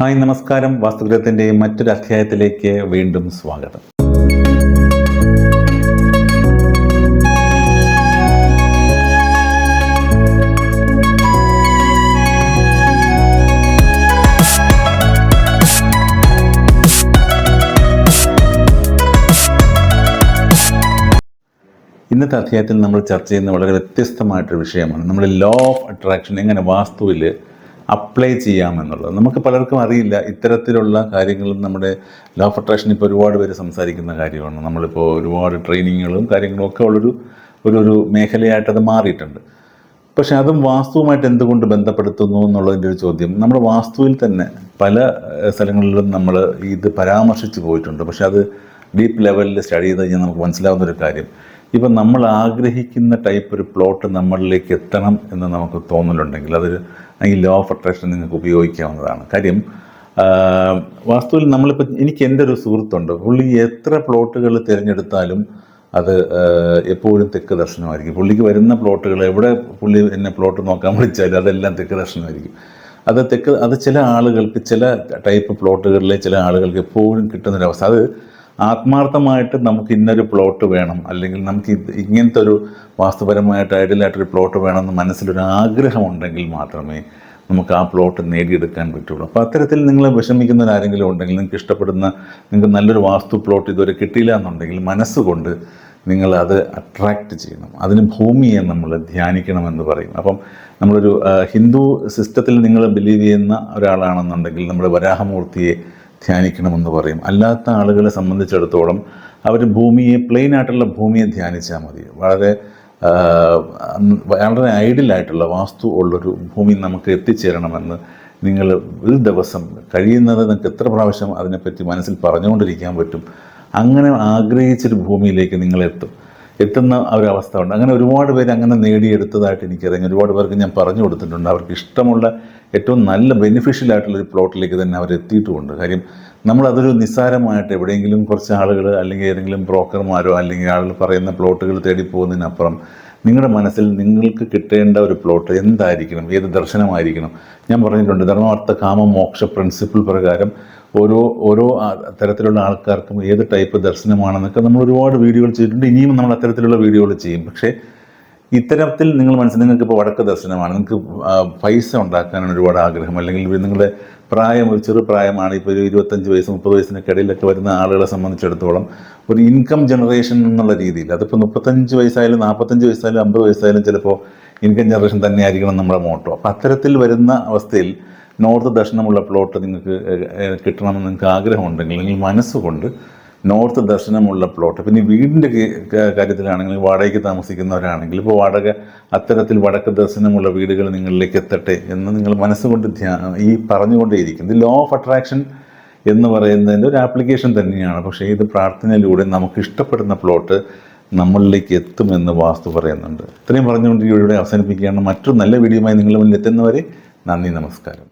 Hi നമസ്കാരം. വാസ്തുഗ്രഹത്തിന്റെ മറ്റൊരു അധ്യായത്തിലേക്ക് വീണ്ടും സ്വാഗതം. ഇന്നത്തെ അധ്യായത്തിൽ നമ്മൾ ചർച്ച ചെയ്യുന്ന വളരെ വ്യത്യസ്തമായിട്ടൊരു വിഷയമാണ്. നമ്മൾ ലോ ഓഫ് അട്രാക്ഷൻ എങ്ങനെ വാസ്തുവിൽ അപ്ലൈ ചെയ്യാമെന്നുള്ളത്. നമുക്ക് പലർക്കും അറിയില്ല ഇത്തരത്തിലുള്ള കാര്യങ്ങളും നമ്മുടെ ലോ ഓഫ് അട്രാക്ഷൻ ഇപ്പോൾ ഒരുപാട് പേര് സംസാരിക്കുന്ന കാര്യമാണ്. നമ്മളിപ്പോൾ ഒരുപാട് ട്രെയിനിങ്ങുകളും കാര്യങ്ങളും ഒക്കെ ഉള്ളൊരു ഒരു ഒരു മേഖലയായിട്ട് അത് മാറിയിട്ടുണ്ട്. പക്ഷെ അതും വാസ്തുവുമായിട്ട് എന്തുകൊണ്ട് ബന്ധപ്പെടുത്തുന്നു എന്നുള്ളതിന്റെ ഒരു ചോദ്യം. നമ്മുടെ വാസ്തുവിൽ തന്നെ പല സ്ഥലങ്ങളിലും നമ്മൾ ഇത് പരാമർശിച്ച് പോയിട്ടുണ്ട്. പക്ഷെ അത് ഡീപ്പ് ലെവലിൽ സ്റ്റഡി ചെയ്ത് കഴിഞ്ഞാൽ നമുക്ക് മനസ്സിലാവുന്ന ഒരു കാര്യം. ഇപ്പം നമ്മൾ ആഗ്രഹിക്കുന്ന ടൈപ്പ് ഒരു പ്ലോട്ട് നമ്മളിലേക്ക് എത്തണം എന്ന് നമുക്ക് തോന്നലുണ്ടെങ്കിൽ അതൊരു ഈ ലോ ഓഫ് അട്രാക്ഷൻ നിങ്ങൾക്ക് ഉപയോഗിക്കാവുന്നതാണ്. കാര്യം വാസ്തുവിൽ നമ്മളിപ്പോൾ എനിക്ക് എന്റെ ഒരു സുഹൃത്തുണ്ട്. പുള്ളി എത്ര പ്ലോട്ടുകൾ തിരഞ്ഞെടുത്താലും അത് എപ്പോഴും തെക്ക് ദർശനമായിരിക്കും. പുള്ളിക്ക് വരുന്ന പ്ലോട്ടുകൾ എവിടെ പുള്ളി എന്നെ പ്ലോട്ട് നോക്കാൻ വിളിച്ചാലും അതെല്ലാം തെക്ക് ദർശനമായിരിക്കും. അത് തെക്ക് അത് ചില ആളുകൾക്ക് ചില ടൈപ്പ് പ്ലോട്ടുകളിലെ ചില ആളുകൾക്ക് എപ്പോഴും കിട്ടുന്നൊരവസ്ഥ. അത് ആത്മാർത്ഥമായിട്ട് നമുക്ക് ഇന്നൊരു പ്ലോട്ട് വേണം. അല്ലെങ്കിൽ നമുക്ക് ഇങ്ങനത്തെ ഒരു വാസ്തുപരമായിട്ട് ഐഡിയലായിട്ടൊരു പ്ലോട്ട് വേണമെന്ന് മനസ്സിലൊരു ആഗ്രഹമുണ്ടെങ്കിൽ മാത്രമേ നമുക്ക് ആ പ്ലോട്ട് നേടിയെടുക്കാൻ പറ്റുള്ളൂ. അപ്പോൾ അത്തരത്തിൽ നിങ്ങൾ വിഷമിക്കുന്ന ആരെങ്കിലും ഉണ്ടെങ്കിൽ നിങ്ങൾക്ക് ഇഷ്ടപ്പെടുന്ന നിങ്ങൾക്ക് നല്ലൊരു വാസ്തു പ്ലോട്ട് ഇതുവരെ കിട്ടിയില്ല എന്നുണ്ടെങ്കിൽ മനസ്സുകൊണ്ട് നിങ്ങൾ അത് അട്രാക്റ്റ് ചെയ്യണം. അതിന് ഭൂമിയെ നമ്മൾ ധ്യാനിക്കണമെന്ന് പറയും. അപ്പം നമ്മളൊരു ഹിന്ദു സിസ്റ്റത്തിൽ നിങ്ങൾ ബിലീവ് ചെയ്യുന്ന ഒരാളാണെന്നുണ്ടെങ്കിൽ നമ്മുടെ വരാഹമൂർത്തിയെ ധ്യാനിക്കണമെന്ന് പറയും. അല്ലാത്ത ആളുകളെ സംബന്ധിച്ചിടത്തോളം അവർ ഭൂമിയെ പ്ലെയിൻ ആയിട്ടുള്ള ഭൂമിയെ ധ്യാനിച്ചാൽ മതി. വളരെ വളരെ ഐഡിയലായിട്ടുള്ള വാസ്തു ഉള്ളൊരു ഭൂമി നമുക്ക് എത്തിച്ചേരണമെന്ന് നിങ്ങൾ ഒരു ദിവസം കഴിയുന്നത് നിങ്ങൾക്ക് എത്ര പ്രാവശ്യം അതിനെപ്പറ്റി മനസ്സിൽ പറഞ്ഞുകൊണ്ടിരിക്കാൻ പറ്റും? അങ്ങനെ ആഗ്രഹിച്ചൊരു ഭൂമിയിലേക്ക് നിങ്ങൾ എത്തും എത്തുന്ന ഒരവസ്ഥ ഉണ്ട്. അങ്ങനെ ഒരുപാട് പേര് അങ്ങനെ നേടിയെടുത്തതായിട്ട് എനിക്കറിയാം. ഒരുപാട് പേർക്ക് ഞാൻ പറഞ്ഞു കൊടുത്തിട്ടുണ്ട്. അവർക്ക് ഇഷ്ടമുള്ള ഏറ്റവും നല്ല ബെനിഫിഷ്യൽ ആയിട്ടുള്ള ഒരു പ്ലോട്ടിലേക്ക് തന്നെ അവർ എത്തിയിട്ടുമുണ്ട്. കാര്യം നമ്മളതൊരു നിസ്സാരമായിട്ട് എവിടെയെങ്കിലും കുറച്ച് ആളുകൾ അല്ലെങ്കിൽ ഏതെങ്കിലും ബ്രോക്കർമാരോ അല്ലെങ്കിൽ ആളുകൾ പറയുന്ന പ്ലോട്ടുകൾ തേടി പോകുന്നതിനപ്പുറം നിങ്ങളുടെ മനസ്സിൽ നിങ്ങൾക്ക് കിട്ടേണ്ട ഒരു പ്ലോട്ട് എന്തായിരിക്കണം? ഏത് ദർശനമായിരിക്കണം? ഞാൻ പറഞ്ഞിട്ടുണ്ട് ധർമ്മാർത്ഥ കാമ മോക്ഷ പ്രിൻസിപ്പിൾ പ്രകാരം ഓരോ ഓരോ തരത്തിലുള്ള ആൾക്കാർക്കും ഏത് ടൈപ്പ് ദർശനമാണെന്നൊക്കെ നമ്മൾ ഒരുപാട് വീഡിയോകൾ ചെയ്തിട്ടുണ്ട്. ഇനിയും നമ്മൾ അത്തരത്തിലുള്ള വീഡിയോകൾ ചെയ്യും. പക്ഷേ ഇത്തരത്തിൽ നിങ്ങൾ മനസ്സിൽ നിങ്ങൾക്ക് ഇപ്പോൾ വടക്ക് ദർശനമാണ്. നിങ്ങൾക്ക് പൈസ ഉണ്ടാക്കാനാണ് ഒരുപാട് ആഗ്രഹം. അല്ലെങ്കിൽ നിങ്ങളുടെ പ്രായം ഒരു ചെറു പ്രായമാണ്. ഇപ്പോൾ ഒരു ഇരുപത്തഞ്ച് വയസ്സ് മുപ്പത് വയസ്സിനൊക്കെ ഇടയിലൊക്കെ വരുന്ന ആളുകളെ സംബന്ധിച്ചിടത്തോളം ഒരു ഇൻകം ജനറേഷൻ എന്നുള്ള രീതിയിൽ അതിപ്പോൾ മുപ്പത്തഞ്ച് വയസ്സായാലും നാൽപ്പത്തഞ്ച് വയസ്സായാലും അമ്പത് വയസ്സായാലും ചിലപ്പോൾ ഇൻകം ജനറേഷൻ തന്നെ ആയിരിക്കണം നമ്മുടെ മോട്ടോ അപ്പോൾ അത്തരത്തിൽ വരുന്ന അവസ്ഥയിൽ നോർത്ത് ദർശനമുള്ള പ്ലോട്ട് നിങ്ങൾക്ക് കിട്ടണമെന്ന് നിങ്ങൾക്ക് ആഗ്രഹമുണ്ടെങ്കിൽ അല്ലെങ്കിൽ മനസ്സുകൊണ്ട് നോർത്ത് ദർശനമുള്ള പ്ലോട്ട്. പിന്നെ വീടിന്റെ കാര്യത്തിലാണെങ്കിൽ വാടകയ്ക്ക് താമസിക്കുന്നവരാണെങ്കിൽ ഇപ്പോൾ വാടക അത്തരത്തിൽ വടക്ക് ദർശനമുള്ള വീടുകൾ നിങ്ങളിലേക്ക് എത്തട്ടെ എന്ന് നിങ്ങൾ മനസ്സുകൊണ്ട് ഈ പറഞ്ഞുകൊണ്ടേയിരിക്കും. ഇത് ലോ ഓഫ് അട്രാക്ഷൻ എന്ന് പറയുന്നതിന്റെ ഒരു ആപ്ലിക്കേഷൻ തന്നെയാണ്. പക്ഷേ ഇത് പ്രാർത്ഥനയിലൂടെ നമുക്ക് ഇഷ്ടപ്പെടുന്ന പ്ലോട്ട് നമ്മളിലേക്ക് എത്തുമെന്ന് വാസ്തു പറയുന്നുണ്ട്. ഇത്രയും പറഞ്ഞുകൊണ്ട് വീഡിയോ അവസാനിപ്പിക്കുകയാണ്. മറ്റൊരു നല്ല വീഡിയോയുമായി നിങ്ങൾ മുന്നിൽ എത്തുന്നവരെ നന്ദി നമസ്കാരം.